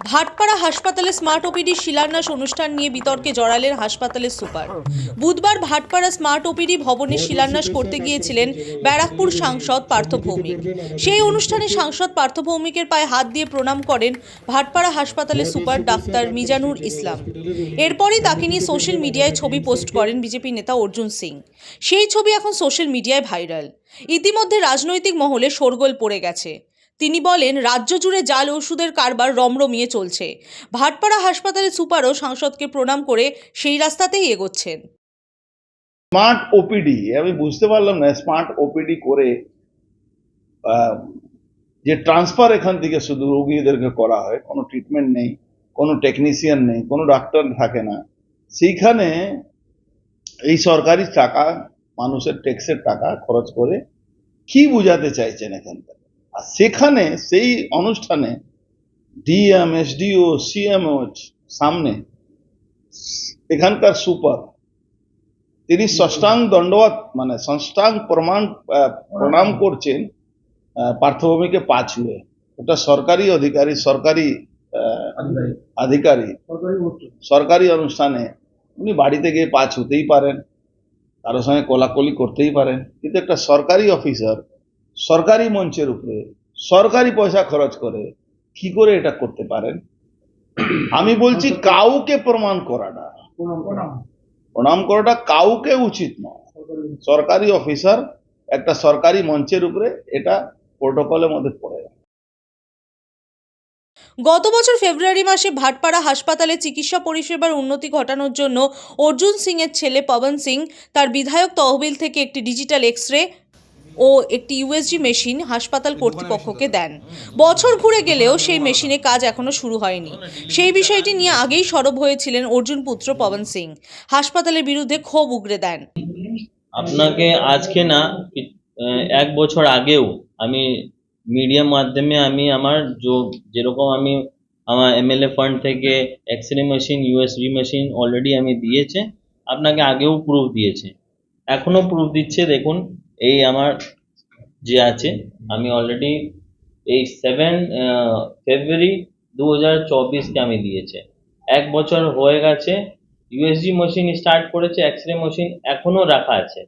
ভাটপাড়া হাসপাতালে smart OPD শিলান্যাস অনুষ্ঠান নিয়ে বিতর্কে জড়ালেন হাসপাতালের সুপার। বুধবার ভাটপাড়া স্মার্ট ওপিডি ভবনে শিলান্যাস করতে গিয়েছিলেন ব্যারাকপুর সাংসদ পার্থ ভৌমিক। সেই অনুষ্ঠানে সাংসদ পার্থ ভৌমিকের পায়ে হাত দিয়ে প্রণাম করেন ভাটপাড়া হাসপাতালের সুপার ডাক্তার মিজানুর ইসলাম। এরপরই তাকে নিয়ে সোশ্যাল মিডিয়ায় ছবি পোস্ট করেন বিজেপি নেতা অর্জুন সিং। সেই ছবি এখন সোশ্যাল মিডিয়ায় ভাইরাল। ইতিমধ্যে রাজনৈতিক মহলে শোরগোল পড়ে গেছে। তিনি বলেন, রাজ্য জুড়ে জাল ওষুধের কারবার রমরমিয়ে চলছে। ভাটপাড়া হাসপাতালের সুপারও সাংসদকে প্রণাম করে সেই রাস্তাতেই এগোচ্ছেন। স্মার্ট ওপিডি, আমি বুঝতে পারলাম না, স্মার্ট ওপিডি করে যে ট্রান্সফার এখান থেকে শুধু রোগীদেরকে করা হয়, কোনো ট্রিটমেন্ট নেই, কোনো টেকনিশিয়ান নেই, কোনো ডাক্তার থাকে না। সেইখানে এই সরকারি টাকা, মানুষের ট্যাক্সের টাকা খরচ করে কি বোঝাতে চাইছেন এখানটা আর সেখানে সেই অনুষ্ঠানে ডিএম, এসডিও সিএমও সামনে এখানকার সুপার, তিনি ষষ্ঠাং দণ্ডবত মানে ষষ্ঠাং প্রমাণ প্রণাম করছেন পার্থভূমিকে পা ছুঁয়ে। ওটা সরকারি অধিকারী, সরকারি আধিকারিক সরকারি অনুষ্ঠানে উনি বাড়িতে গিয়ে পা ছুঁতেই পারেন কারোর সঙ্গে কোলাকলি করতেই পারেন। কিন্তু একটা সরকারি অফিসার সরকারি মঞ্চের উপরে সরকারি পয়সা খরচ করে কি করে এটা করতে পারেন? আমি বলছি কাউকে প্রমাণ করাটা। প্রণাম করাটা কাউকে উচিত নয়। সরকারি অফিসার একটা সরকারি মঞ্চের উপরে এটা প্রোটোকলের মধ্যে পড়ে না। গত বছর ফেব্রুয়ারি মাসে ভাটপাড়া হাসপাতালে চিকিৎসা পরিষেবার উন্নতি ঘটানোর জন্য অর্জুন সিং এর ছেলে পবন সিং তার বিধায়ক তহবিল থেকে একটি ডিজিটাল এক্স রে ও একটি ইউএসজি মেশিন হাসপাতাল কর্তৃপক্ষকে দেন। বছর ঘুরে গেলেও সেই মেশিনে কাজ এখনও শুরু হয়নি। সেই বিষয়টি নিয়ে আগেই সরব হয়েছিলেন অর্জুন পুত্র পবন সিং। হাসপাতালের বিরুদ্ধে ক্ষোভ উগরে দেন। আপনাকে আজকে না এক বছর আগেও আমি মিডিয়ার মাধ্যমে আমি আমার যে যেরকম আমি আমার এমএলএ ফান্ড থেকে X ray machine USB machine already আমি দিয়েছে আপনাকে আগেও প্রুফ দিয়েছে। এখনও প্রুফ দিচ্ছে দেখুন এই আমার যে আছে, আমি অলরেডি এই সেভেন ফেব্রুয়ারি দু হাজার চব্বিশকে আমি দিয়েছে। এক বছর হয়ে গেছে ইউএসজি মেশিন স্টার্ট করেছে এক্স রে মেশিন এখনও রাখা আছে।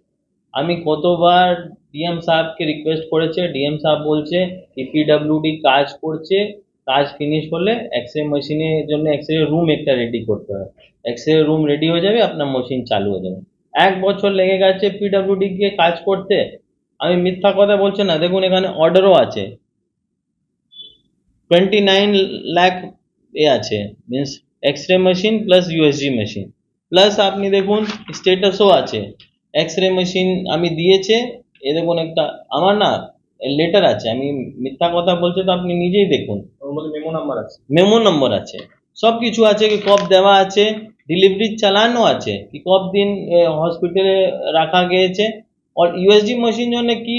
আমি কতবার ডিএম সাহেবকে রিকোয়েস্ট করেছে ডিএম সাহেব বলছে কি পিডাব্লিউডি কাজ করছে, কাজ ফিনিশ হলে এক্স রে মেশিনের জন্য এক্স রে রুম একটা রেডি করতে হবে। এক্স রে রুম রেডি হয়ে যাবে, আপনার মেশিন চালু হয়ে যাবে। এক বছর লেগে গেছে পিডাব্লিউডি গিয়ে কাজ করতে। আমি মিথ্যা কথা বলছি না দেখুন এখানে অর্ডারও আছে। টোয়েন্টি নাইন লাখ এ আছে means X ray machine plus USG machine plus আপনি দেখুন স্টেটাসও আছে। এক্স রে মেশিন আমি দিয়েছে এ দেখুন একটা আমার না লেটার আছে আমি মিথ্যা কথা বলছি তো আপনি নিজেই দেখুন। মেমো নাম্বার আছে। মেমো নম্বর আছে। সব কিছু আছে কি কব দেওয়া আছে ডেলিভারি চালানো আছে কি কব দিন হসপিটালে রাখা গিয়েছে আর ইউএসজি মেশিন জন্য কি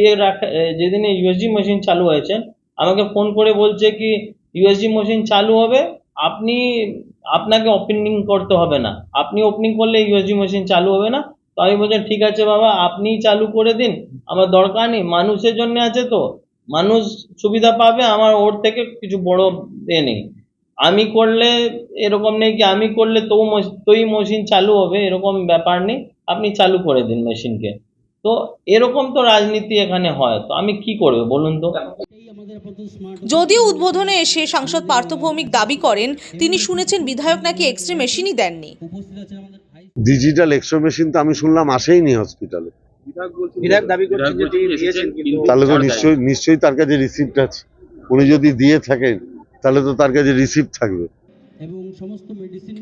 এ রাখা যেদিনে ইউএসজি মেশিন চালু হয়েছে আমাকে ফোন করে বলছে কি ইউএসজি মেশিন চালু হবে আপনি আপনাকে ওপেনিং করতে হবে না আপনি ওপেনিং করলে ইউএসজি মেশিন চালু হবে না তো আমি বলছি ঠিক আছে বাবা আপনিই চালু করে দিন আমার দরকার নেই মানুষের জন্য আছে তো মানুষ সুবিধা পাবে আমার ওর থেকে কিছু বড় এ নেই আমি করলে এরকম নেই কি আমি করলে তো তোই মেশিন চালু হবে এরকম ব্যাপার নেই আপনি চালু করে দিন মেশিনকে তো এরকম তো রাজনীতি এখানে হয়। তো আমি কি করব বলুন তো? যদিও উদ্বোধনে এসে সাংসদ পার্থ ভৌমিক দাবি করেন তিনি শুনেছেন বিধায়ক নাকি এক্স রে মেশিনই দেননি। ডিজিটাল এক্সরে মেশিন তো আমি শুনলাম আসেইনি হসপিটালে তাহলে তো নিশ্চয়ই নিশ্চয়ই তার কাছে রিসিপ্ট আছে। উনি যদি দিয়ে থাকেন তাহলে তো তার কাছে রিসিপ্ট থাকবে।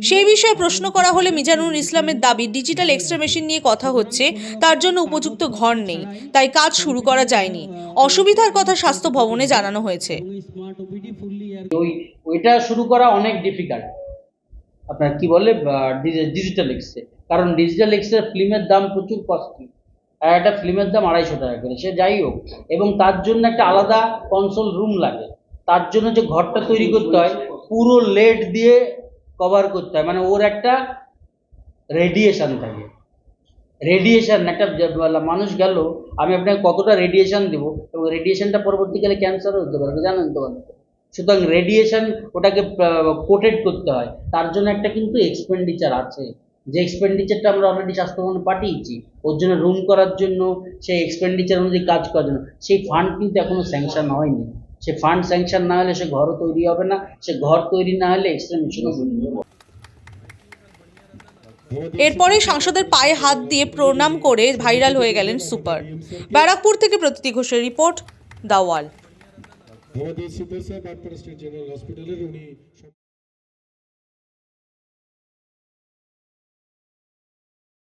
সেই বিষয়ে প্রশ্ন করা হলে মিজানুর ইসলামের দাবি ডিজিটাল এক্স রে মেশিন নিয়ে কথা হচ্ছে তার জন্য উপযুক্ত ঘর নেই তাই কাজ শুরু করা যায়নি। অসুবিধার কথা স্বাস্থ্য ভবনে জানানো হয়েছে। ওই ওইটা শুরু করা অনেক ডিফিকাল্ট আপনার কি বলে ডিজিটাল এক্সে কারণ ডিজিটাল এক্সের ফিল্মের দাম প্রচুর কস্টলি আর একটা ফিল্মের দাম আড়াইশো টাকা করে সে যাই হোক। এবং তার জন্য একটা আলাদা কনসোল রুম লাগে। তার জন্য যে ঘরটা তৈরি করতে হয়, পুরো লেড দিয়ে কভার করতে হয়। মানে ওর একটা রেডিয়েশন থাকে। রেডিয়েশন একটা মানুষ গেল, আমি আপনাকে কতটা রেডিয়েশন দেবো? এবং রেডিয়েশনটা পরবর্তীকালে ক্যান্সারও হতে পারে জানেন তো সুতরাং রেডিয়েশন ওটাকে কোটেড করতে হয়। তার জন্য একটা কিন্তু এক্সপেন্ডিচার আছে। যে এক্সপেন্ডিচারটা আমরা অলরেডি স্বাস্থ্যভবনে পাঠিয়েছি, ওর জন্য রুম করার জন্য, সেই এক্সপেন্ডিচার অনুযায়ী কাজ করার জন্য, সেই ফান্ড কিন্তু এখনও স্যাংশন হয়নি। সে ফান্ড স্যাংশন না হলে সে ঘরও তৈরি হবে না সে ঘর তৈরি না হলে এক্সরে মেশিনও তৈরি হবে। না। এরপরে সাংসদের পায়ে হাত দিয়ে প্রণাম করে ভাইরাল হয়ে গেলেন সুপার। ব্যারাকপুর থেকে প্রতীতি ঘোষের রিপোর্ট দাওয়াল।